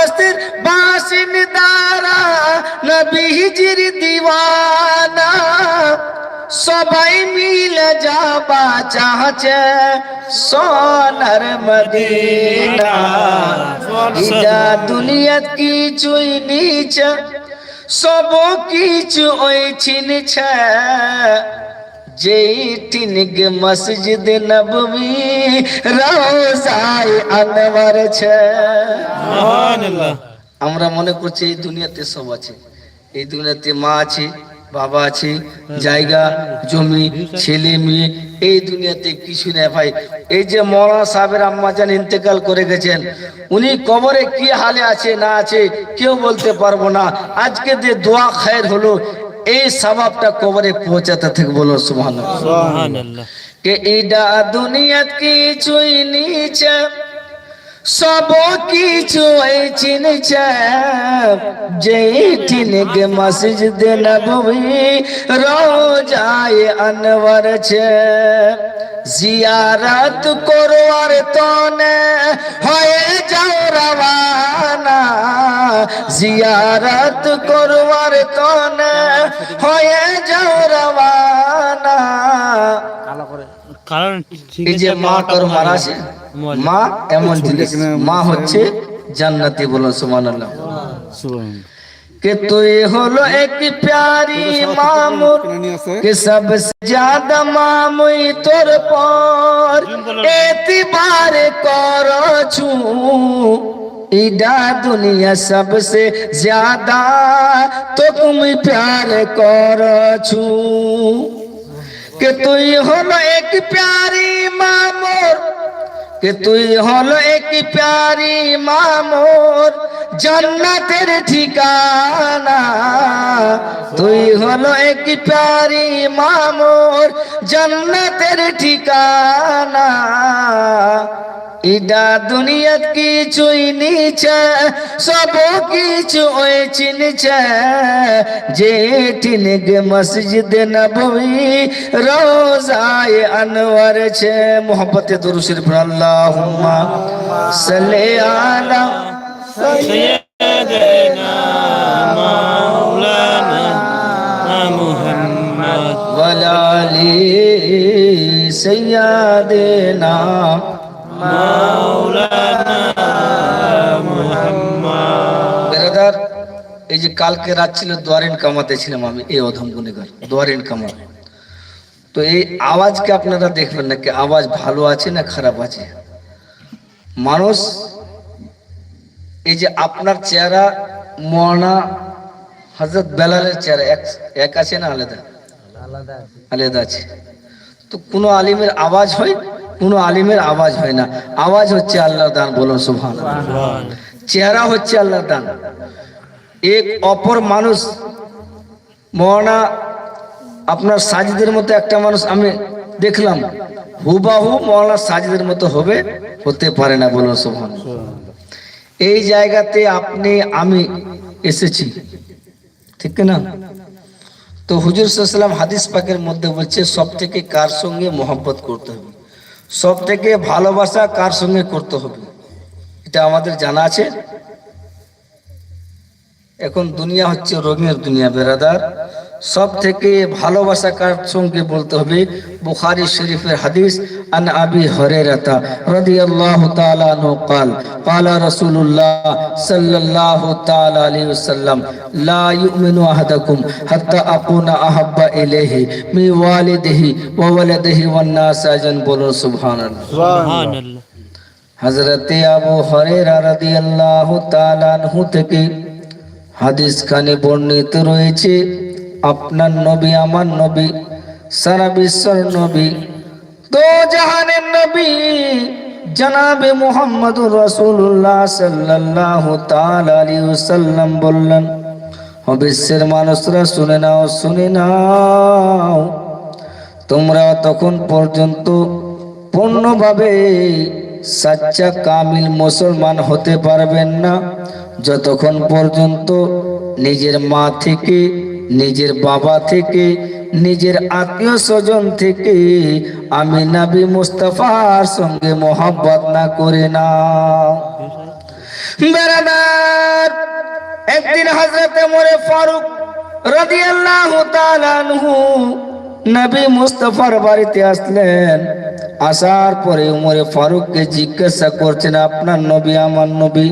বস্তির বাসিন্দারা নবীজির দিওয়ানা। সবাই মিলে যাবা চাহছে সোনার মদিনা। ইদা দুনিয়াত কিছুই নিচে, সব কিছু ওই ছিনছে। যেই টিনগ মসজিদ নববী রোজায় আনবার ছে। আমরা মনে করছি এই দুনিয়াতে সব আছে। এই দুনিয়াতে মা আছে বাবা আছে জায়গা জমি ছেলে মেয়ে এই দুনিয়াতে কিছু নেই ভাই। এই যে মৌলানা সাহেবের আম্মা যান ইন্তেকাল করে গেছেন উনি কবরে কি হালে আছে না আছে কেউ বলতে পারব না। আজকে যে দোয়া খায়ের হলো এই সবাবটা কবরে পৌঁছাতে থেকে বলো সুবহান কে ইডা দুনিয়াত কিছুই নিচে সব কিছু এই চিনছে যেই ঠিনকে মসজিদ নবী রোজায় আনবার ছে জিয়ারত করবার তনে হয়ে যাও রওয়ানা। জিয়ারত করবার তনে হয়ে যাও রওয়ানা। কারণ এই যে মা কারও মারা মা এমন জিনিস মা হচ্ছে জান্নাতি বলুন সুমান আল্লাহ کہ تو یہ ہولو ایک پیاری مامور کہ سب سے زیادہ ماموئی تر پور اعتبار کرو چھو ایڈا دنیا سب سے زیادہ تو تم پیار کرو چھو کہ تو یہ ہولو ایک پیاری مامور कि তুই হলো এক প্যারি মামোর। জান্নাতের ঠিকানা। তুই হলো এক প্যারি মামোর, জান্নাতের ঠিকানা। ইডা দুনিয়াত কিছুই নিচে, সব কিছু ওই চিনছে। যে টিনগে মসজিদ নবী রোজায় আনওয়ার ছে। মোহব্বতে দরুদ শরীফ আল্লাহুম্মা সাল্লি আলা سيدنا مولانا محمد ওয়ালা আলি সাইয়্যিদিনা বেরাদার এই যে কালকে রাত ছিল দোয়ারিন কামাতে ছিলাম আমি এই অধম গুণেগার দোয়ারিন কামা তো এই আওয়াজকে আপনারা দেখবেন না কি আওয়াজ ভালো আছে না খারাপ আছে মানুষ এই যে আপনার চেহারা মনা হজরত বেলালের চেহারা এক আছে না আলাদা? আলাদা আছে। তো কোনো আলিমের আওয়াজ হয়? কোনো আলিমের আওয়াজ হয় না। আওয়াজ হচ্ছে আল্লাহর দান বলুন সুবহান চেহারা হচ্ছে আল্লাহর দান। এক অপর মানুষ মহানা আপনার সাজিদের মতো একটা মানুষ আমি দেখলাম। হুবাহু মৌলানা সাজিদের মতো হবে হতে পারে না বলুন সুবহান এই জায়গাতে আপনি, আমি এসেছি। ঠিক না তো হুজুর সাল্লাম হাদিস পাকের মধ্যে বলছে সব থেকে কার সঙ্গে মোহাব্বত করতে হবে? সব থেকে ভালোবাসা কার সঙ্গে করতে হবে? এটা আমাদের জানা আছে। এখন দুনিয়া হচ্ছে রঙের দুনিয়া, বেরাদার। সব থেকে ভালোবাসা কার সঙ্গে বলতে হবে বুখারী শরীফের হাদিস আন আবি হরেরাতা রাদিয়াল্লাহু তাআলা আনহু قال قال رسول الله صلى الله تعالى عليه وسلم لا يؤمن احدكم حتى اكون احب اليه من والده وولده والناس اجمعين বলুন সুবহানাল্লাহ سبحان الله হজরতে আবু হরেরা রাদিয়াল্লাহু তাআলা আনহু থেকে হাদিস খানে বর্ণিত রয়েছে আপনার নবী, আমার নবী, সারা বিশ্বর নবী তো জাহানের নবী, জানাবে মোহাম্মদ তাআলা আলাইহি ওয়াসাল্লাম বললেন বিশ্বের মানুষরা শুনে নাও শুনে নাও। তোমরা তখন পর্যন্ত পূর্ণভাবে সাচ্চা কামিল মুসলমান হতে পারবেন না। যতক্ষণ পর্যন্ত নিজের মা থেকে, নিজের বাবা থেকে, নিজের আত্মীয় স্বজন থেকে আমি নাবি মুস্তাফার সঙ্গে মোহাব্বত না করে না। বেরাদার, একদিন হজরতে মোরে ফারুক রাদিয়াল্লাহু তাআলা নবী মুস্তাফার বাড়িতে আসলেন। আসার পরে উমরে ফারুককে জিজ্ঞাসা করছেন, আপনার নবী, আমার নবী?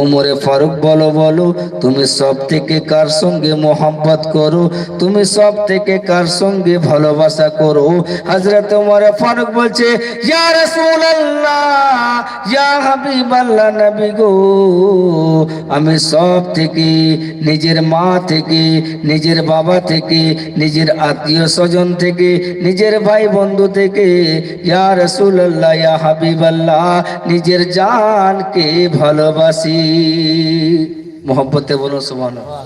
উমরে ফারুক বলো বলো, তুমি সব থেকে কার সঙ্গে মোহাম্মত করো? তুমি সব থেকে কার সঙ্গে ভালোবাসা করো? হজরত উমরে ফারুক বলছে, ইয়া রাসূলুল্লাহ, ইয়া হাবিবাল্লাহ নবী গো, আমি সব থেকে নিজের মা থেকে, নিজের বাবা থেকে, নিজের আত্মীয় স্বজন থেকে, নিজের ভাই বন্ধু থেকে, ইয়া রাসূলুল্লাহ ইয়া হাবিবাল্লাহ নিজের জানকে ভালোবাসি। মোহব্বতে বলুন সুবহানাল্লাহ।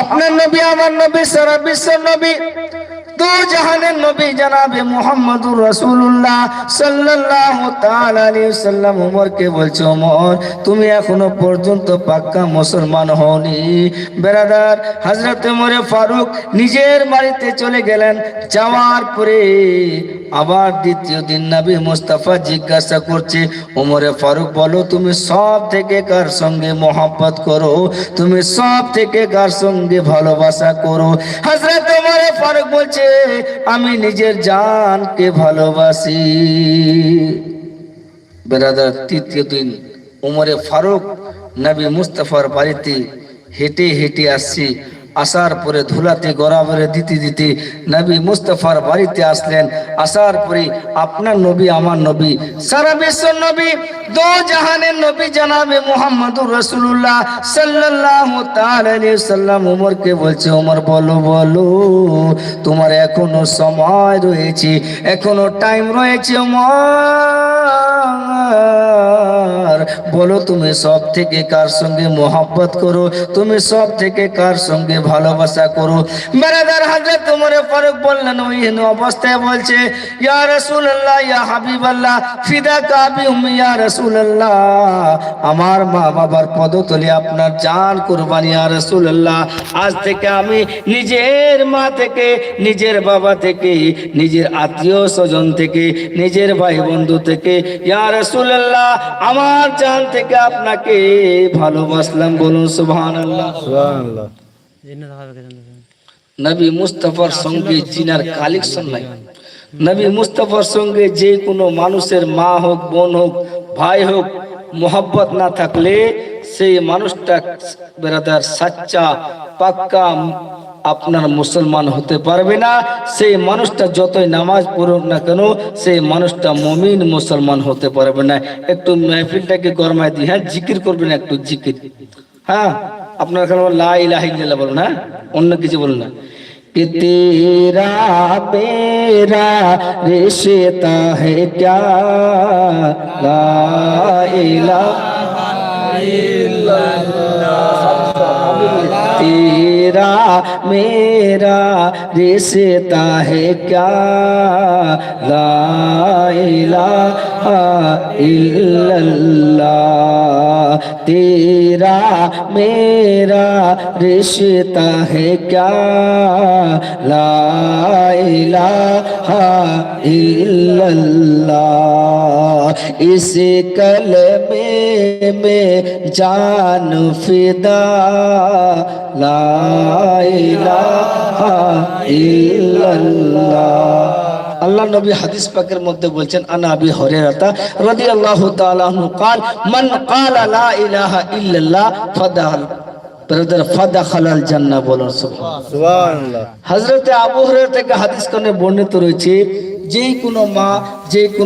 আপনার নবী আমার নবী সারা বিশ্বের নবী ফারুক নিজের বাড়িতে চলে গেলেন যাওয়ার পরে আবার দ্বিতীয় দিন নবী মুস্তাফা জিজ্ঞাসা করছে ওমরে ফারুক, বলো তুমি সব থেকে কার সঙ্গে মোহাব্বত করো? তুমি সব থেকে কার সঙ্গে ভালোবাসা করো? হযরত ওমরে ফারুক বলছে আমি নিজের জানকে ভালোবাসি। বেরাদার, তৃতীয় দিন উমরে ফারুক নবী মুস্তফার বাড়িতে হেঁটে হেঁটে আসছি। আসার পরে ধুলাতে গড়াবরে দিতে দিতে নবী মুস্তফার বাড়িতে আসলেন। আসার পরে আপনার নবী, আমার নবী, সারা বিশ্ব নবী, দো জাহানের নবী জানাবে মোহাম্মদুর রসুল্লাহ সাল্লাল্লাহু তাআলা সাল্লাম ওমরকে বলছে ওমর বলো বলো, তোমার এখনও সময় রয়েছে, এখনও টাইম রয়েছে ওমর বলো তুমি সব থেকে কার সঙ্গে মোহাব্বত করো? তুমি সব থেকে কার সঙ্গে ভালোবাসা করো? হাজরত তোমারে ফারুক বললেন অবস্থায় বলছে আজ থেকে আমি নিজের মা থেকে, নিজের বাবা থেকে, নিজের আত্মীয় স্বজন থেকে, নিজের ভাই বন্ধু থেকে, ইয়া রাসূলুল্লাহ, আমার জান থেকে আপনাকে ভালোবাসলাম বলুন সুবহানাল্লাহ। নবী মুস্তাফার সঙ্গে জিনার কালেকশন নাই। নবী মুস্তাফার সঙ্গে যে কোনো মানুষের মা হোক বোন হোক ভাই হোক মোহাব্বত না থাকলে সেই মানুষটা বেরাদার সাচ্চা পাক্কা আপনার মুসলমান হতে পারবে না সেই মানুষটা যতই নামাজ পড়ুক না কেন সেই মানুষটা মমিন মুসলমান হতে পারবে না একটু মেহফিলটাকে গরমায় দিই হ্যাঁ জিকির করবেন একটু জিকির হ্যাঁ আপনার এখানে লা ইলাহা ইল্লাল্লাহ বলুন হ্যাঁ অন্য কিছু বলুন না कि तेरा मेरा रिश्ता है क्या ला इलाहा इल्लल्लाह तेरा मेरा रिश्ता है क्या ला इलाहा इल्लल्लाह तेरा मेरा रिश्ता है क्या ला इलाहा इल्लल्लाह इस कलमे में जान फिदा ला इलाहा इल्लल्लाह আল্লাহ নবী হাদিস পাকের মধ্যে বলছেন আনা আবি হরাইরা রাদিয়াল্লাহু তাআলা আনহু قال من قال لا اله الا الله فدخل ব্রাদার ফাদাখালাল জান্নাহ বলুন সুবহানাল্লাহ হযরতে আবু হুরায়রা থেকে হাদিস কোনে বর্ণিত রয়েছে যেই কোনো মা যেই কোনো